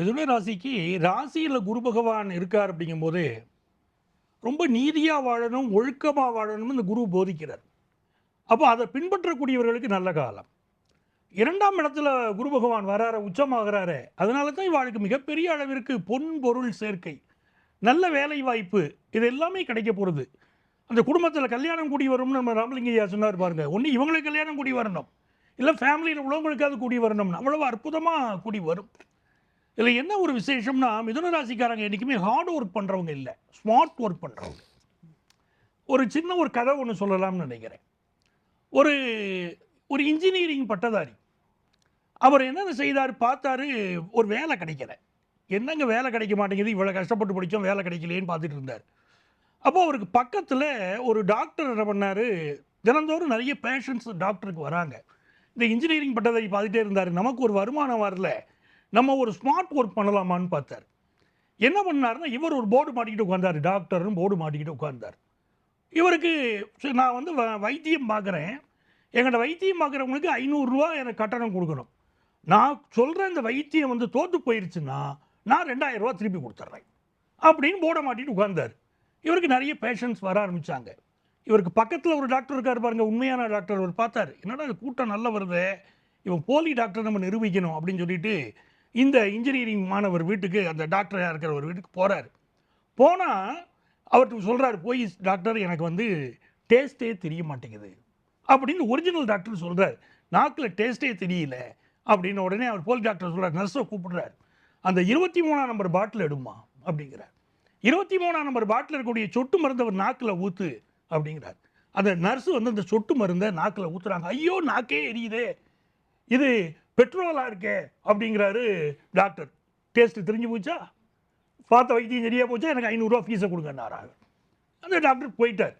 மிதுன ராசிக்கு ராசியில் குரு பகவான் இருக்கார் அப்படிங்கும்போது ரொம்ப நீதியாக வாழணும் ஒழுக்கமாக வாழணும்னு இந்த குரு போதிக்கிறார். அப்போ அதை பின்பற்றக்கூடியவர்களுக்கு நல்ல காலம். இரண்டாம் இடத்துல குரு பகவான் வராரு உச்சமாகிறாரு. அதனால தான் இவாளுக்கு மிகப்பெரிய அளவிற்கு பொன் பொருள் சேர்க்கை நல்ல வேலை வாய்ப்பு இது எல்லாமே கிடைக்க போகிறது அந்த குடும்பத்தில் கல்யாணம் கூடி வரும்னு நம்ம ராமலிங்கய்யா சொன்னார் பாருங்க. ஒன்று இவங்களுக்கு கல்யாணம் கூடி வரணும். இல்லை ஃபேமிலியில் உள்ளவங்களுக்காவது கூடி வரணும் அவ்வளவு அற்புதமாக கூடி வரும். இதில் என்ன ஒரு விசேஷம்னா மிதுன ராசிக்காரங்க என்றைக்குமே ஹார்ட் ஒர்க் பண்ணுறவங்க இல்லை. ஸ்மார்ட் ஒர்க் பண்ணுறவங்க ஒரு சின்ன ஒரு கதை ஒன்று சொல்லலாம்னு நினைக்கிறேன். ஒரு ஒரு இன்ஜினியரிங் பட்டதாரி. அவர் என்னென்ன செய்தார் பார்த்தாரு ஒரு வேலை கிடைக்கல. என்னங்க வேலை கிடைக்க மாட்டேங்குது? இவ்வளோ கஷ்டப்பட்டு படித்தோம் வேலை கிடைக்கலையேன்னு பார்த்துட்டு இருந்தார். அப்போது அவருக்கு பக்கத்தில் ஒரு டாக்டர் என்ன பண்ணார் தினந்தோறும் நிறைய பேஷண்ட்ஸ் டாக்டருக்கு வராங்க. இந்த இன்ஜினியரிங் பட்டதாரி பார்த்துட்டே இருந்தார். நமக்கு ஒரு வருமானம் வரல. நம்ம ஒரு ஸ்மார்ட் ஒர்க் பண்ணலாமான்னு பார்த்தார். என்ன பண்ணாருன்னா இவர் ஒரு போர்டு மாட்டிக்கிட்டு உட்காந்தார் டாக்டர்னு போர்டு மாட்டிக்கிட்டு உட்கார்ந்தார். இவருக்கு சரி, நான் வந்து வ- வைத்தியம் பார்க்குறேன். எங்கள்கிட்ட வைத்தியம் பார்க்குறவங்களுக்கு ஐநூறுரூவா எனக்கு கட்டணம் கொடுக்கணும். நான் சொல்கிற இந்த வைத்தியம் வந்து தோற்று போயிருச்சுன்னா நான் ரெண்டாயிரரூவா திருப்பி கொடுத்துட்றேன். அப்படின்னு போர்டை மாட்டிட்டு உட்கார்ந்தார். இவருக்கு நிறைய பேஷண்ட்ஸ் வர ஆரம்பித்தாங்க இவருக்கு பக்கத்தில் ஒரு டாக்டர் இருக்கார் பாருங்க உண்மையான டாக்டர் அவர் பார்த்தார் என்னடா இது கூட்டம் நல்லா வருது? இவன் போலி டாக்டர் நம்ம நிரூபிக்கணும் அப்படின்னு சொல்லிட்டு இந்த இன்ஜினியரிங் மாணவர் வீட்டுக்கு அந்த டாக்டராக இருக்கிறவர் வீட்டுக்கு போகிறார் போனால் அவர்கிட்ட சொல்கிறாரு போய் டாக்டர் எனக்கு வந்து டேஸ்ட்டே தெரிய மாட்டேங்குது. அப்படின்னு ஒரிஜினல் டாக்டர் சொல்கிறார் நாக்கில் டேஸ்ட்டே தெரியல. அப்படின்னு உடனே அவர் போலி டாக்டர் சொல்கிறார் நர்ஸை கூப்பிடுறார். அந்த இருபத்தி மூணாம் நம்பர் பாட்டில் எடுமா? அப்படிங்கிறார். இருபத்தி மூணாம் நம்பர் பாட்டில் இருக்கக்கூடிய சொட்டு மருந்து அவர் நாக்கில் ஊற்று அப்படிங்கிறார். அந்த நர்ஸு வந்து அந்த சொட்டு மருந்தை நாக்கில் ஊற்றுறாங்க ஐயோ நாக்கே எரியுதே. இது பெட்ரோலாக இருக்கே அப்படிங்கிறாரு டாக்டர். டேஸ்ட்டு தெரிஞ்சு போச்சா? பார்த்த வைத்தியம் சரியாக போச்சா? எனக்கு ஐநூறுரூவா ஃபீஸை கொடுங்கன்னாராங்க அந்த டாக்டர் போயிட்டார்.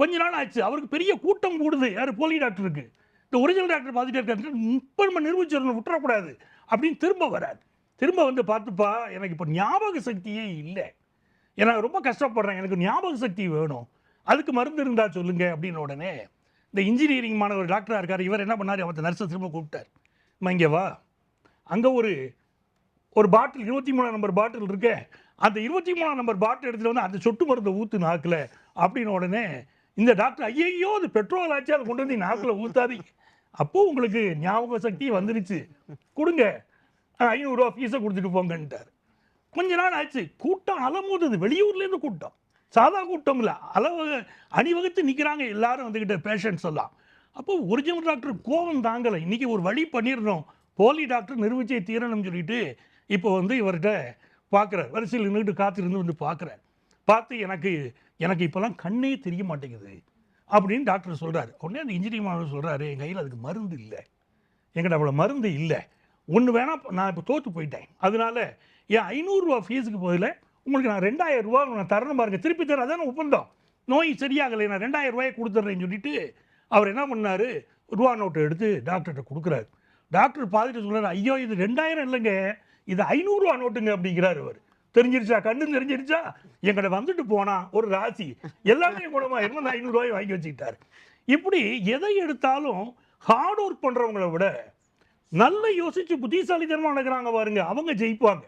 கொஞ்ச நாள் ஆச்சு. அவருக்கு பெரிய கூட்டம் கூடுது யார்? போலி டாக்டருக்கு இந்த ஒரிஜினல் டாக்டர் பார்த்துட்டே இருக்காரு. இப்போ நம்ம நிரூபிச்சிடணும் விட்டுறக்கூடாது அப்படின்னு திரும்ப வராது திரும்ப வந்து பார்த்துப்பா எனக்கு இப்போ ஞாபக சக்தியே இல்லை. ஏன்னா ரொம்ப கஷ்டப்படுறேன். எனக்கு ஞாபக சக்தி வேணும். அதுக்கு மருந்து இருந்தால் சொல்லுங்கள் அப்படின்னு உடனே இந்த இன்ஜினியரிங் மாணவர் டாக்டராக இருக்கார். இவர் என்ன பண்ணார்? அவத்தை நர்ஸை திரும்ப கூப்பிட்டார். அம்மா இங்கே வா. அங்கே ஒரு ஒரு பாட்டில் இருபத்தி மூணாம் நம்பர் பாட்டில் இருக்கு. அந்த இருபத்தி மூணாம் நம்பர் பாட்டில் எடுத்துகிட்டு வந்து அந்த சொட்டு மருந்தை ஊற்று நாக்கில். அப்படின்னு உடனே இந்த டாக்டர் ஐயையோ அது பெட்ரோல் ஆச்சு அதை கொண்டு வந்து நாக்கில் ஊற்றாதீங்க அப்போ உங்களுக்கு ஞாபக சக்தி வந்துருச்சு. கொடுங்க. ஐநூறுரூவா ஃபீஸை கொடுத்துட்டு போங்கன்ட்டார். கொஞ்ச நாள் ஆச்சு. கூட்டம் அலமோதுது வெளியூர்லேருந்து கூட்டம். சாதா கூட்டம் இல்லை அளவு அணிவகுத்து நிற்கிறாங்க எல்லாரும் வந்துக்கிட்ட பேஷண்ட்ஸ் எல்லாம். அப்போ ஒரிஜினல் டாக்டர் கோவம் தாங்கலை. இன்றைக்கி ஒரு வழி பண்ணிடுறோம். போலி டாக்டர் நிரூபிச்சே தீரணும்னு சொல்லிட்டு இப்போ வந்து இவர்கிட்ட பார்க்குறார் வரிசையில் நின்றுட்டு காத்திருந்து வந்து பார்க்குறார் பார்த்து எனக்கு எனக்கு இப்போல்லாம் கண்ணே தெரிய மாட்டேங்குது அப்படின்னு டாக்டர் சொல்கிறார் உடனே அந்த இன்ஜினியர் மாணவர் சொல்கிறாரு என் கையில் அதுக்கு மருந்து இல்லை. என்கிட்ட அவ்வளோ மருந்து இல்லை. ஒன்று வேணால் நான் இப்போ தோற்று போயிட்டேன். அதனால என் ஐநூறுரூவா ஃபீஸுக்கு பதில் உங்களுக்கு நான் ரெண்டாயிரம் ரூபா நான் தரணும் பாருங்கள் திருப்பி தர அதான ஒப்பந்தம். நோய் சரியாகலை நான் ரெண்டாயிரம் ரூபாயை கொடுத்துட்றேன்னு சொல்லிட்டு அவர் என்ன பண்ணாரு? ரூபா நோட்டை எடுத்து டாக்டர்கிட்ட கொடுக்குறாரு. டாக்டர் பார்த்துட்டு சொல்கிறார் ஐயோ இது ரெண்டாயிரம் இல்லைங்க. இது ஐநூறுரூவா நோட்டுங்க அப்படிங்கிறாரு அவர். தெரிஞ்சிருச்சா? கண்ணு தெரிஞ்சிருச்சா? எங்கிட்ட வந்துட்டு போனால் ஒரு ராசி. எல்லாமே குணமா அந்த ஐநூறுரூவாய் வாங்கி வச்சுக்கிட்டார். இப்படி எதை எடுத்தாலும் ஹார்ட் ஒர்க் பண்ணுறவங்கள விட நல்ல யோசித்து புத்திசாலித்தனமாக நடக்கிறாங்க பாருங்க அவங்க ஜெயிப்பாங்க.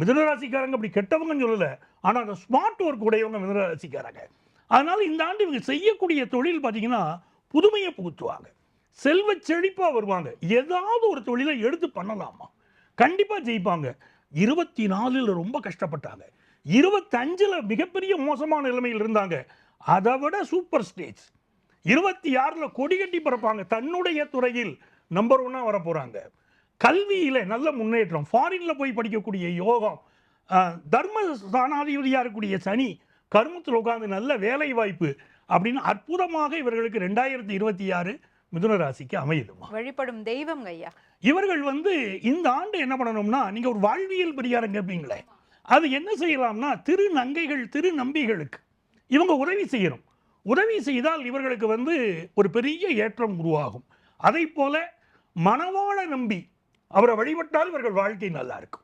மிதனராசிக்காரங்க அப்படி கெட்டவங்கன்னு சொல்லலை ஆனால் அந்த ஸ்மார்ட் ஒர்க் உடையவங்க மிதனராசிக்காரங்க. அதனால் இந்த ஆண்டு இவங்க செய்யக்கூடிய தொழில் பார்த்தீங்கன்னா புதுமையை புகுத்துவாங்க. செல்வ செழிப்பாக வருவாங்க. ஏதாவது ஒரு தொழிலை எடுத்து பண்ணலாமா? கண்டிப்பாக ஜெயிப்பாங்க. இருபத்தி நாலில் ரொம்ப கஷ்டப்பட்டாங்க. இருபத்தஞ்சில் மிகப்பெரிய மோசமான நிலைமையில் இருந்தாங்க. அதை விட சூப்பர் ஸ்டேஜ் இருபத்தி ஆறில் கொடி கட்டி பிறப்பாங்க. தன்னுடைய துறையில் நம்பர் ஒன்னாக வர போகிறாங்க கல்வியில் நல்ல முன்னேற்றம். ஃபாரினில் போய் படிக்கக்கூடிய யோகம். தர்ம ஸ்தானாதிபதியாக இருக்கக்கூடிய சனி கருமத்தில் உட்காந்து நல்ல வேலை வாய்ப்பு அப்படின்னு அற்புதமாக இவர்களுக்கு ரெண்டாயிரத்தி இருபத்தி ஆறு மிதுன ராசிக்கு அமையுதுமா? வழிபடும் தெய்வம் ஐயா. இவர்கள் வந்து இந்த ஆண்டு என்ன பண்ணணும்னா நீங்கள் ஒரு வாழ்வியல் பரிகாரம் கேட்பீங்களே அது என்ன செய்யலாம்னா திரு நங்கைகள் திரு நம்பிகளுக்கு இவங்க உதவி செய்யணும். உதவி செய்தால் இவர்களுக்கு வந்து ஒரு பெரிய ஏற்றம் உருவாகும். அதை போல மணவாள நம்பி அவரை வழிபட்டால் இவர்கள் வாழ்க்கை நல்லா இருக்கும்.